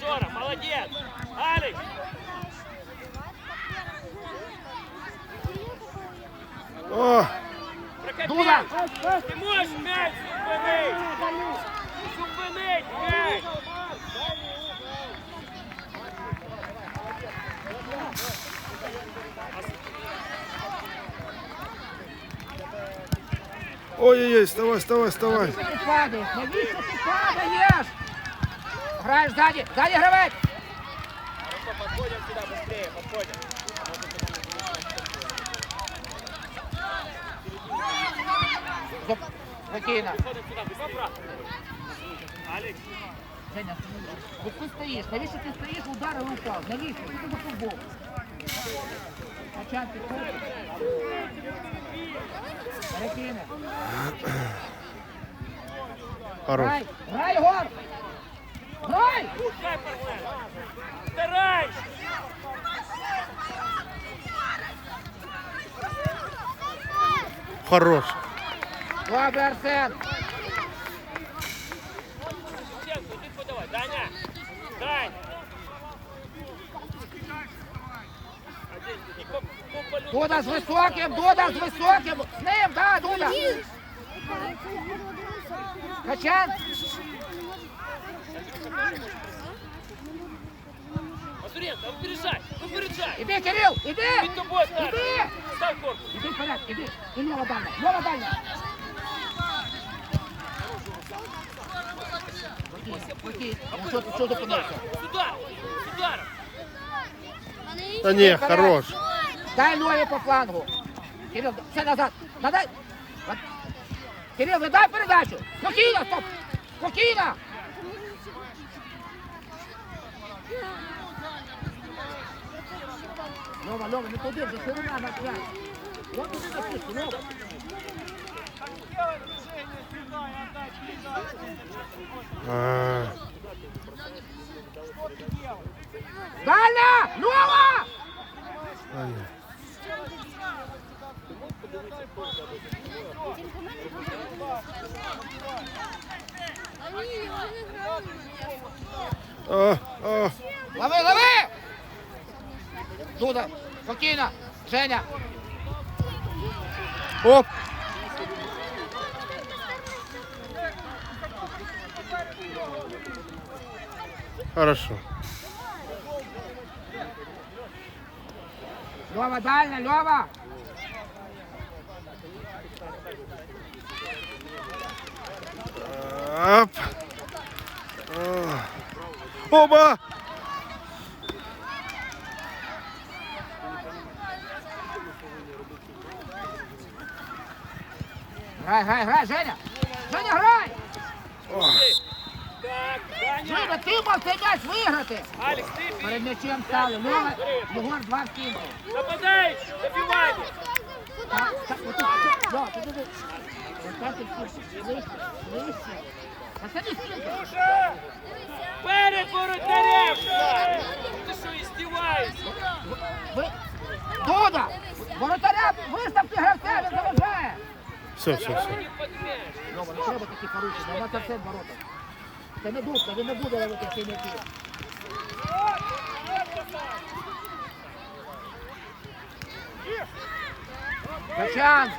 Жора, молодец! Алекс! О, Дура! Прокопів! Ти можеш м'яч зупинити! Зупинить м'яч! ой-ой-ой, вставай, вставай, вставай. Ти падаєш, навіщо ти падаєш? Граєш ззаді, ззаді гравець! Подходим сюда быстрее, подходим. Спокійно. Алекс, Женя, от ти стоїш, навіщо ти стоїш, удар і упав? Навіщо? Що це футбол? Початки курсу. Перекине. Грай, грай, Егор! Партнер. Старайся! Хорош. Добре, Арсен! Подавай. Даня! Дань! Дуда з високим, Дуда з високим! З ним, да, Дуда! Качан! Мазуренко, выпережай, выпережай! Іди, Кирил, іди! Перед тобой старый! Іди! Ставь корпус! Іди вперед, іди! І ліва дальня, ліва дальня! Спокійно, спокійно. Ну, Що, що зупинився? С ударом! С ударом! Та ні, хорош. Дай ноги по флангу. Кирил, все назад. Надай. От. Кирил, не дай передачу. Спокійно, стоп. Спокійно. Льова, Льова, не туди, вже ширина на п'ять. Льова, туди на пішку, Льова. А, Дальня! Льова! ай. О, о. Лови, лови! Дуда, спокійно. Женя. Оп. Хорошо. Льова, дальня, Льова. Оп. Оба! Грай, грай, грай, Женя. Женя, грай! Женя, ти мав цей м'яч виграти. Алекс, ты Перед м'ячем стали. Льова, Єгор, два в кінці. нападаешь! Забивай! Так, так, отут, отут. Ти туди. Ось так і всі. Вище, вище. Посади стінку. Перед воротарем! Ви... Воротаря виставте гравця, він заважає. Все, все, все. Не! Льова, не треба такі порушення, вона це все ворота. Це не дудка, він не буде ловити ці м'ячі. Качан!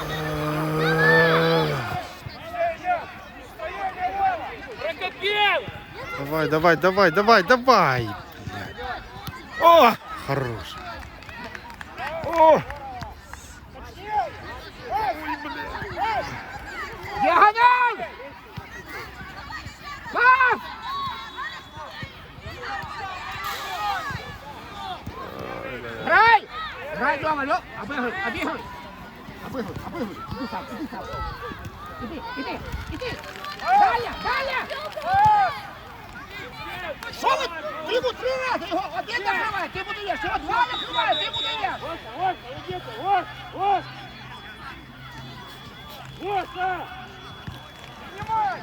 Прокопел! Давай, давай, давай, давай, давай. О, хорош. О, Діагональ! Пас! Грай! Грай, Льова, Льова! Обігруй, обігруй! Обігруй, обігруй! Іди сам, іди сам! Іди, іди, іди! Далі, далі! Що ви? Ти йому три рази його один накриває, ти будуєш, його два накриває, ти будуєш! Вот, молодец! Вот, вот! Вот, да! Грай,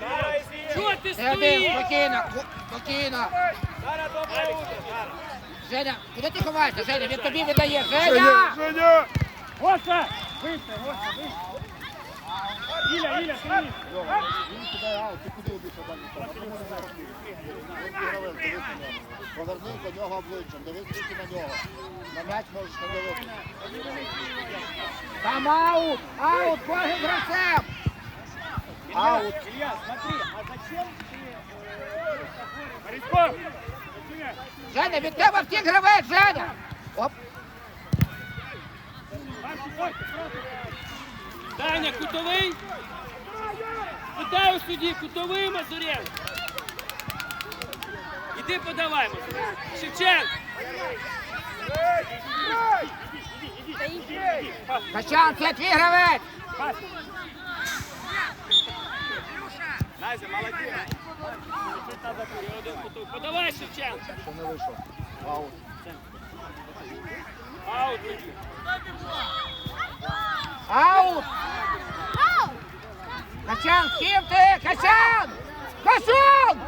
Да, Один, спокійно, спокійно. Зараз добре утро, зараз. Женя, куди ти ховаєшся, Женя? Він тобі віддає. Женя, Женя! Гоша! Вийшли, Гоша, вийшли. Іля, Іля, стоїть. Поверни до нього обличчям, дивись тільки на нього. На м'яч можеш не дивитися. Там аут! Аут, кожен гравцем! Аут. Илья, смотри, а зачем ты... Борисков! Женя, від тебе втік гравець, Женя! Оп! Даня, кутовий? Питаю судді, кутовий Мазуренко. Іди подавай, Мазуренко. Шевченко. Качан, це твій гравець! Назя, молодец. Подавай, Шевченко. Що не вийшов. Аут. Аут. Аут! Качан, ким ти? Качан! Качан!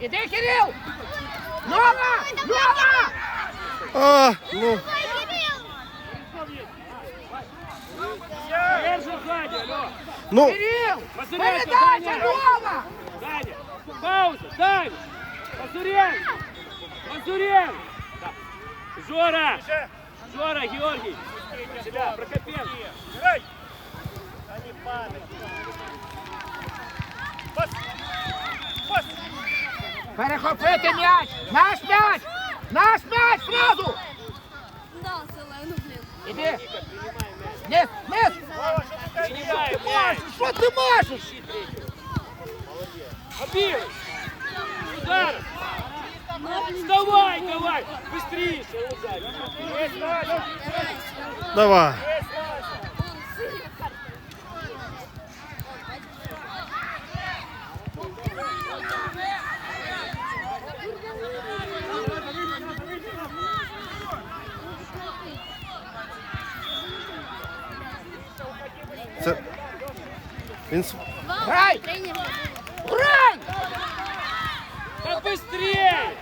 Іди, Кирил! Льова! Льова! А, ну, ну, Кирил! Передача, Даня. Даня. Пауза. Даня. Мазуренко. Мазуренко. Жора. Жора, Георгий. Себя, Прокопенко. Перехопити м'яч! Наш м'яч! Наш м'яч сразу! Да, зелену, блін. Іди! Низ, низ! Принимай, можеш! Що ти можеш? Обил. Удар. Вставай, давай. Быстрее. давай. Він... Грай! Грай! Да быстрее.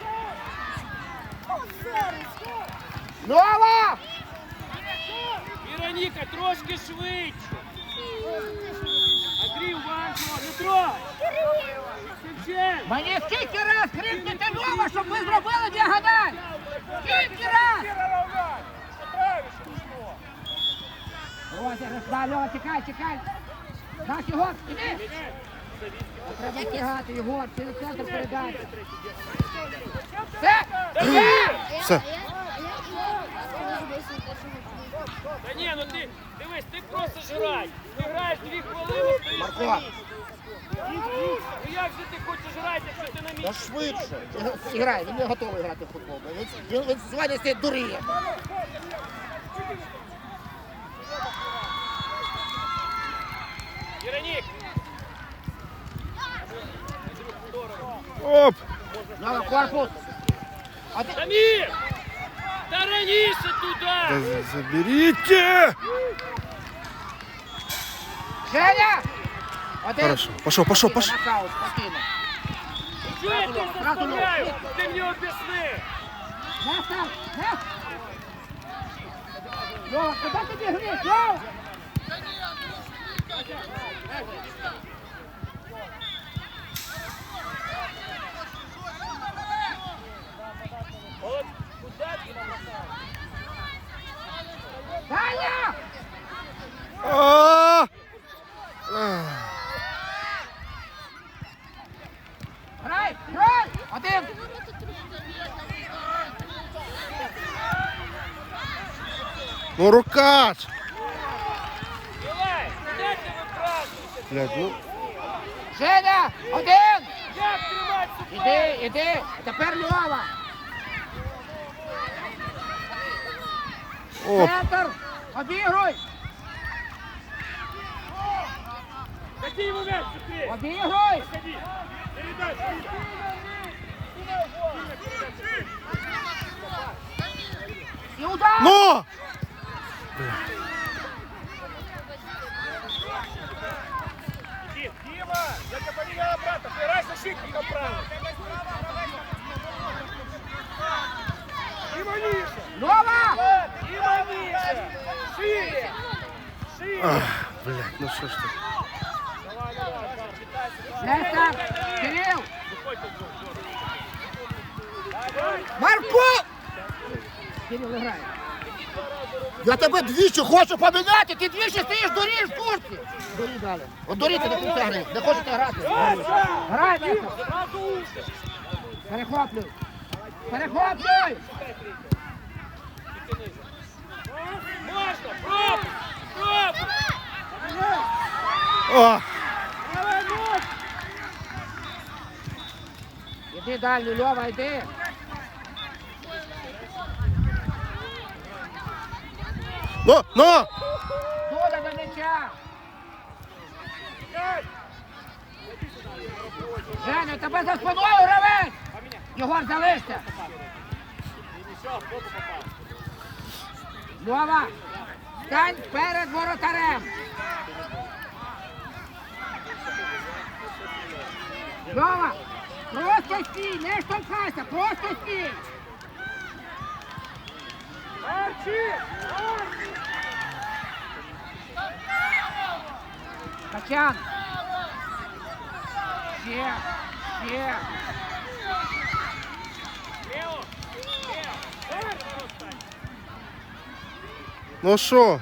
Льова! Вероніка, трошки швидше. Андрій, уважно, не трогай. Мені скільки раз крикнути Льова, щоб ви зробили діагональ! Скільки раз! Розіграш, тікай, тікай! Так, Єгор, іди! Треба встигати, Єгор, через центр передачі. Все! Все! Та ні, ну ти, дивись, ти просто ж. Ти граєш дві хвилини, стоїш на місці. Ну як же ти хочеш грати, якщо ти на Та місці? швидше. І грає, він не готовий грати в футбол. Він, він, він стоїть дуріє. Оп! Льова, корпус! Один. Дамір! Та раніше Да туди! за- заберите! Женя! Один. Хорошо, пошел, пошел, пошел. Нокаут, спокійно. Чого я тебе заставляю? Ти мені об'ясни! Не став, не. Льова, куди ти бігаєш, Льова? Ну рука ж! Давай, куди ти випрашуєшся? Блядь, ну... Женя, один. Іди, іди. Тепер Льова. Оп! Центр. Обігруй. Какие ему мяч, быстрее! Обігруй. Ходи! Передай, І удар. Ну! І направо. Іваніше! Льова! Іваніше! Шире! Шире! Ах, блядь, ну що ж ти? Давай, давай, так, вітайся, Нестор! Кирил! Виходь тут, Жор. Марко! Кирил грає. Я тебе двічі хочу поміняти, ти двічі стоїш доріж в курці. Дорі далі. От доріти до кінця гри. Не хочете грати. Грай, Нестор! Зразу. Перехоплюй! Перехоплюй! Можна! Пробуй! О, Іди далі, Льова, йди! ну, ну! Доля до м'яча! Женя, тебе за спиною гравець! Єгор, залишся! Льова, стань перед воротарем! Льова, просто стій, не штовхайся, просто стій! Арчі! Качан! Лео! Лео! Ну що?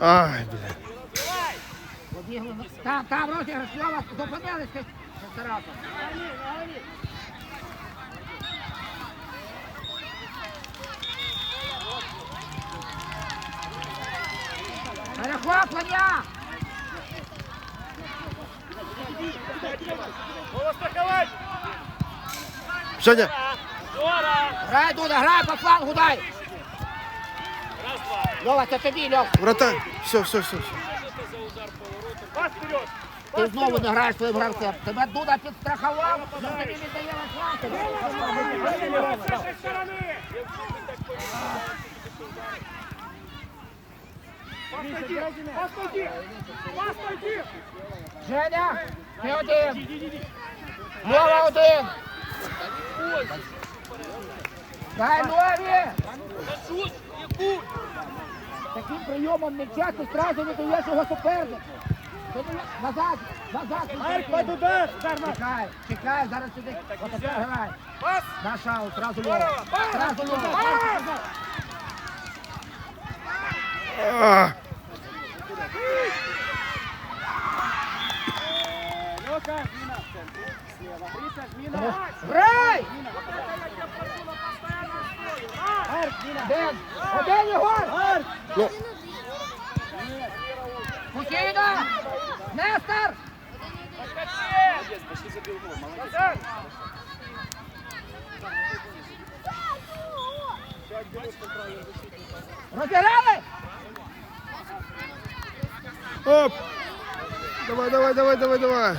Ай. Побігли. Там, там розіграш, Льова, зупинились ти з Тарасом. Женя, Грай, Дуда, грай по флангу, дай! Раз, два. Льова, це тобі, Льов. вратарь. Все, все, все, все. Ти знову не граєш своїм гравцем. Тебе Дуда підстрахував, він тобі віддає на фланг. Женя, ти один. Льова один. Дай Льові. Да шут! Яку? Таким прийомом м'яча ти одразу не даєш його супернику. Назад, назад. Марк, под удар! Удар, Чекай, чекай, зараз сюди. Отака грай. Пас! Наш аут, зразу Льова. Зразу Льова. А, Грай! Ден, один Єгор. Спокійно. Нестор. Назад! Розіграли? оп. Давай, давай, давай, давай, давай.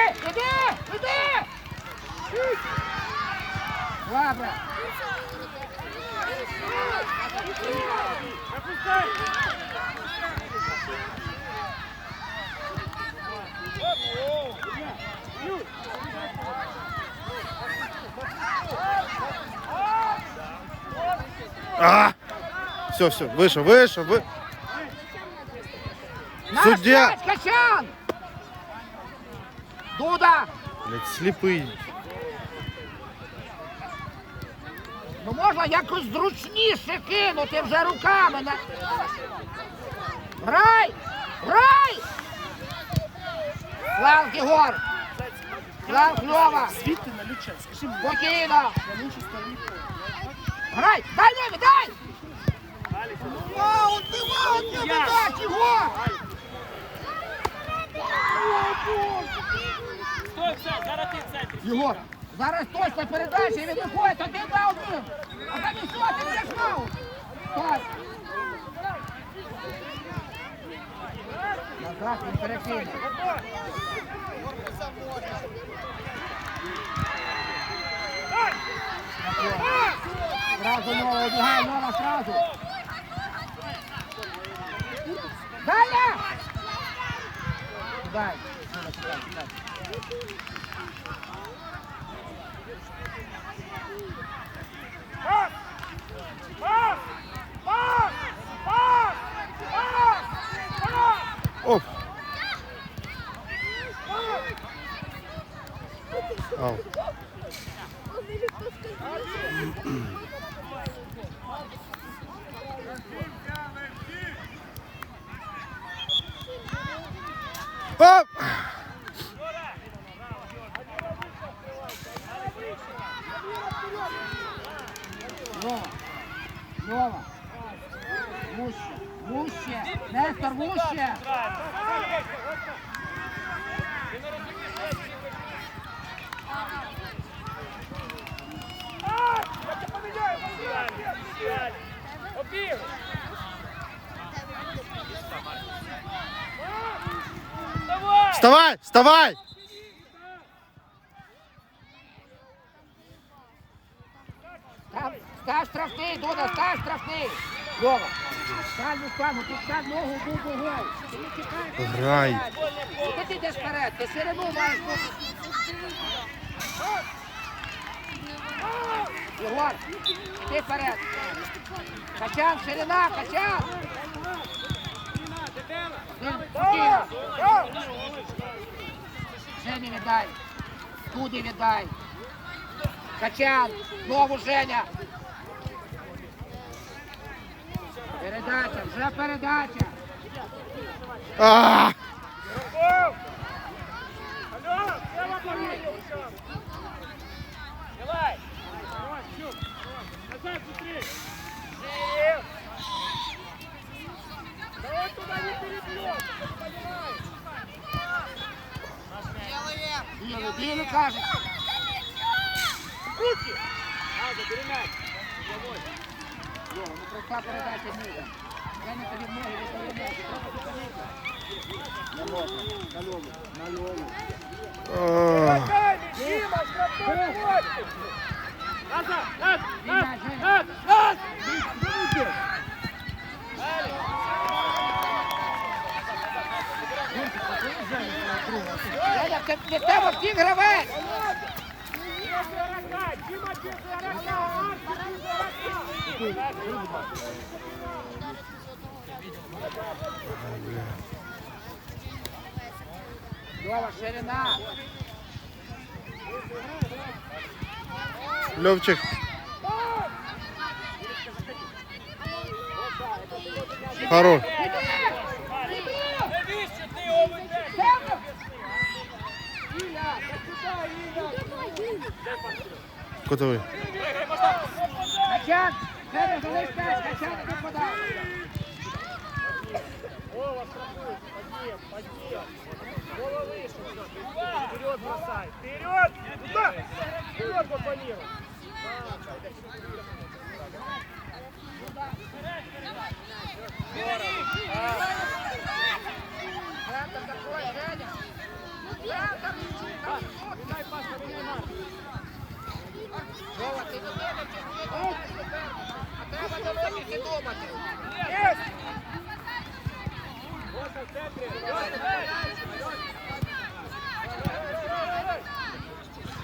Іди, іди, іди. Добре. Пропускай! А! Все, все, вышел, вышел, вы. Наш Суддя. м'яч, Качан. Дуда. Блядь, слепый. Ну можна якось зручніше кинути вже руками. На... Грай! Грай! Фланг Єгор! Фланг Льова! Звідти на люча, скажи мені. Спокійно! На іншій стороні. Грай! Дай Льові, дай! Вау, ти вау, ти Я. так, Єгор! Стой, все, зараз ти в центрі. Єгор, зараз точно передача він виходить один на один. А там і що, ти не знав? Так. Так, він перекине. Сразу Нова, убегай, Нова, сразу. Далее! Дай. Сюда, сюда, сюда. Оп. Ау. Оп! Нова. Нова. Вуще. Вуще. Нестор, вуще. Обіг! Давай! Вставай, вставай! Став, штрафний, Дуда, став штрафний. Льова. Став не стану, ти став ногу, був гол. Ти не. Грай. Куди ти йдеш вперед? Ти ширину маєш бути. Ігор, ти вперед. Качан, ширина, качан. Спокійно. Жені віддай. Туди віддай. Качан, знову Женя. Передача, вже передача. А! Давай! Назад быстрее! Жив! Давай туда не перебьем! Білий, білий каже. Руки! Надо, бери мяч! Йо, ну проста передача ніга. Женя тобі в ноги відповідає. На лову, на лову, на лову. А. Дима, штрафной хватит! Назад! Назад! Женя, Женя. Назад! Назад! Женя, це для тебе всі гравець. Дима, без игрока! без игрока! Льова, ширина. Левчик. Хорош. Навіщо ти його ведеш? Котовий. Качан, Женя, залиш п'ять, качан, іди подай. Вова, штрафуй! Подъем, подъем! Вова вышел! Вперед бросай! Вперед! Туда! Вперед попонируй! Центр такой, Женя. Центр. Дай пас на Вильямар. Льова, ти не дивишся, ти не думати. А треба дивитися і думати. Есть! Вот в центре!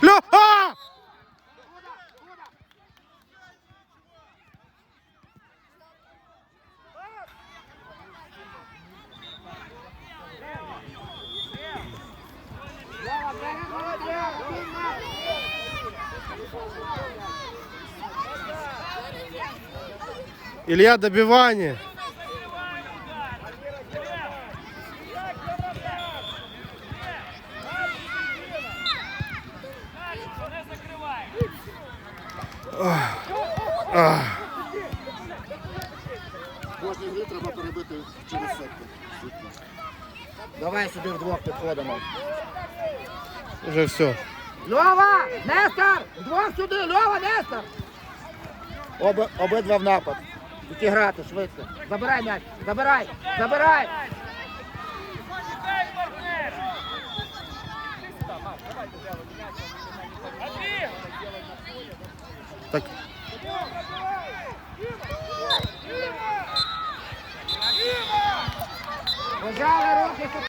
Лё! А! Льова, переходи, Діма. Закривай! А. Кожній грі треба перебити через сетку. Давай сюди вдвох підходимо. Уже все. Льова, Нестор, двох сюди, Льова, Нестор. Оба, обидва в напад. Іти грати швидко. Забирай м'яч, забирай, забирай.